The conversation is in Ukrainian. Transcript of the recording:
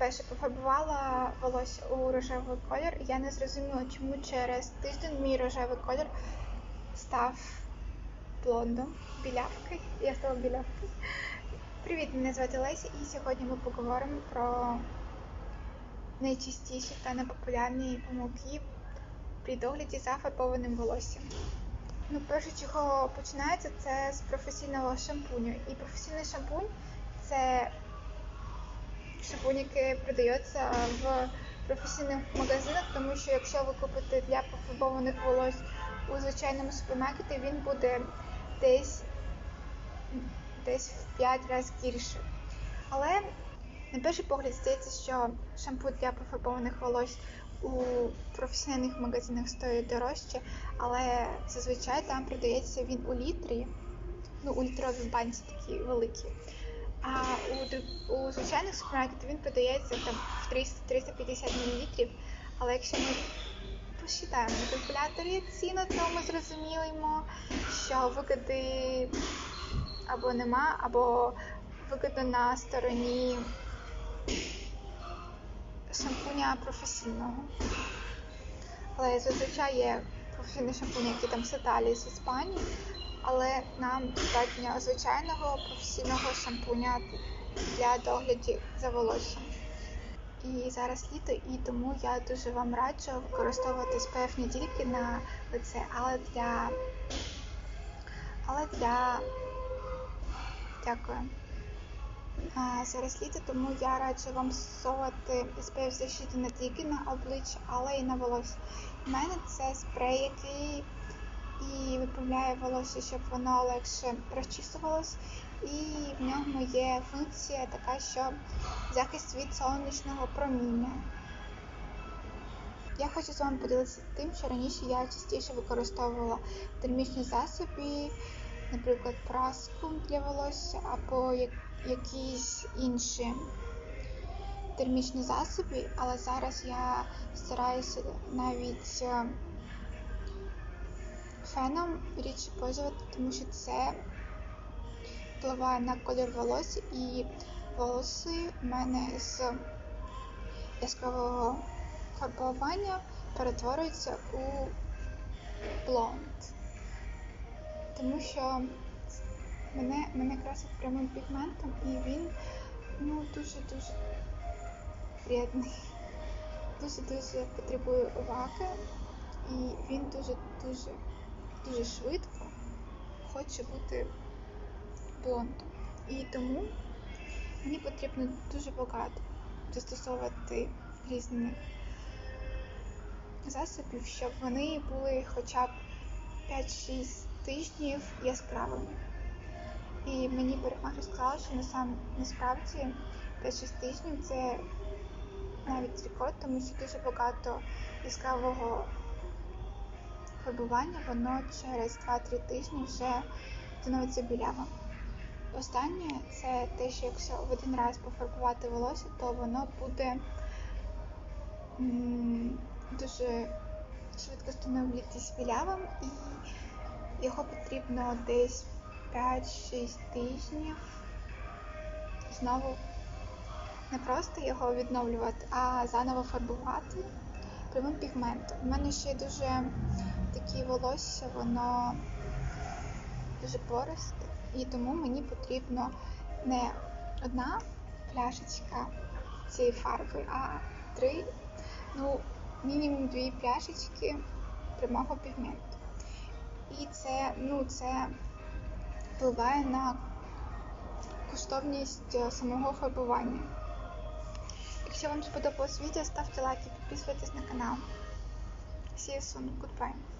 По-перше, пофарбувала волосся у рожевий колір. і Я не зрозуміла, чому через тиждень мій рожевий колір став блондом, білявкою. Я стала білявкою. Привіт, мене звати Леся, і сьогодні ми поговоримо про найчастіші та непопулярні помилки при догляді за фарбованим волоссям. Ну, перше, чого починається, це з професійного шампуню. І професійний шампунь це шампунь, який продається в професійних магазинах, тому що якщо ви купите для пофарбованих волос у звичайному супермаркеті, він буде десь десь в 5 разів гірше. Але на перший погляд здається, що шампунь для пофарбованих волос у професійних магазинах стоїть дорожче, але зазвичай там продається він у літрі, ну у літровій банці такі великі. А у, у звичайних супермаркетах він продається там в 300-350 мл. Але якщо ми посчитаємо на калькуляторі ціну, то ми зрозуміємо, що вигоди або нема, або вигода на стороні шампуня професійного. Але зазвичай є професійний шампунь, який там з Італії, з Іспанії, але нам достатньо звичайного професійного шампуня для догляду за волоссям. І зараз літо, і тому я дуже вам раджу використовувати SPF не тільки на лице, але для але для дякую. А, зараз літо, тому я раджу вам застосовувати SPF защиту не тільки на обличчя, але й на волосся. У мене це спрей, який і виправляє волосся, щоб воно легше розчісувалось. І в ньому є функція така, що захист від сонячного проміння. Я хочу з вами поділитися тим, що раніше я частіше використовувала термічні засоби, наприклад, праску для волосся або якісь інші термічні засоби, але зараз я стараюся навіть феном рідше пользувати, тому що це впливає на колір волосся і волоси в мене з яскравого фарбування перетворюються у блонд. Тому що мене мене красить прямим пігментом і він ну дуже-дуже вредний. Дуже-дуже потребує уваги і він дуже-дуже дуже швидко хоче бути блондом. І тому мені потрібно дуже багато застосовувати різних засобів, щоб вони були хоча б 5-6 тижнів яскравими. І мені парикмахер сказала, що насам, насправді 5-6 тижнів це навіть рекорд, тому що дуже багато яскравого фарбування, воно через 2-3 тижні вже становиться білявим. Останнє це те, що якщо в один раз пофарбувати волосся, то воно буде дуже швидко становитись білявим і його потрібно десь 5-6 тижнів знову не просто його відновлювати, а заново фарбувати прямим пігментом. У мене ще дуже такі волосся, воно дуже пористе, і тому мені потрібно не одна пляшечка цієї фарби, а три, ну, мінімум дві пляшечки прямого пігменту. І це, ну, це впливає на коштовність самого фарбування. Якщо вам сподобалось відео, ставте лайк і підписуйтесь на канал. See you soon. Goodbye.